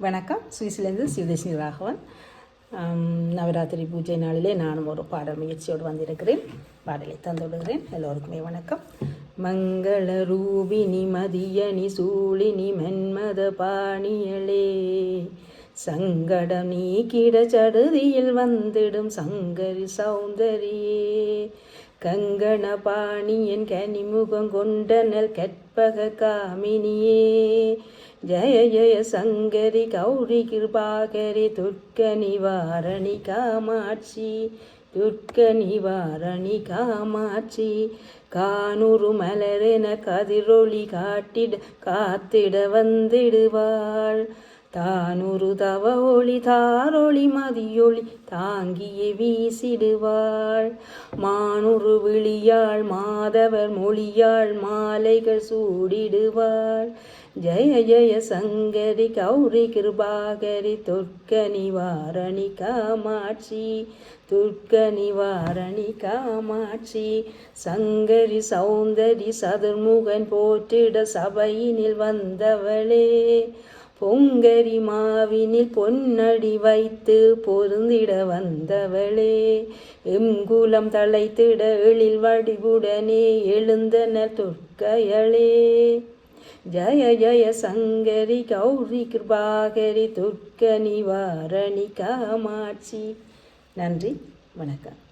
வணக்கம். சுவிஸ்லேருந்து சிவதேசினி ராகவன். நவராத்திரி பூஜை நாளிலே நானும் ஒரு பாடல் முயற்சியோடு வந்திருக்கிறேன். பாடலை தந்துவிடுகிறேன் எல்லோருக்குமே வணக்கம். மங்கள ரூபினி மதியனி சூழினி மன்மத பாணியலே. சங்கடம் நீக்கிட சடுதியில் வந்திடும் சங்கரி சௌந்தரியே. கங்கண பாணியன் கனிமுகம் கொண்டனல் கற்பக காமினியே. ஜய ஜய சங்கரி கௌரி கிருபாகரி துர்க்க நிவாரணி காமாட்சி துர்க்க நிவாரணி காமாட்சி. கானூறு மலரென கதிரொளி காட்டிட காத்திட வந்திடுவாள். தானுரு தவ ஒளி தாரொளி மதியொளி தாங்கிய வீசிடுவாள். மானுரு விழியாள் மாதவர் மொழியாள் மாலைகள் சூடிடுவாள். ஜய ஜய சங்கரி கௌரி கிருபாகரி துர்க்க நிவாரணி காமாட்சி துர்க்க நிவாரணி காமாட்சி. சங்கரி சௌந்தரி சதுர்முகன் போற்றிட சபையினில் வந்தவளே. பொங்கரி மாவினில் பொன்னடி வைத்து பொருந்திட வந்தவளே எங்குலம் தலைத்திட எழில் வடிவுடனே எழுந்தன துர்க்கையளே. ஜய ஜய சங்கரி கௌரி கிருபாகரி துர்க்க நிவாரணி காமாட்சி. நன்றி வணக்கம்.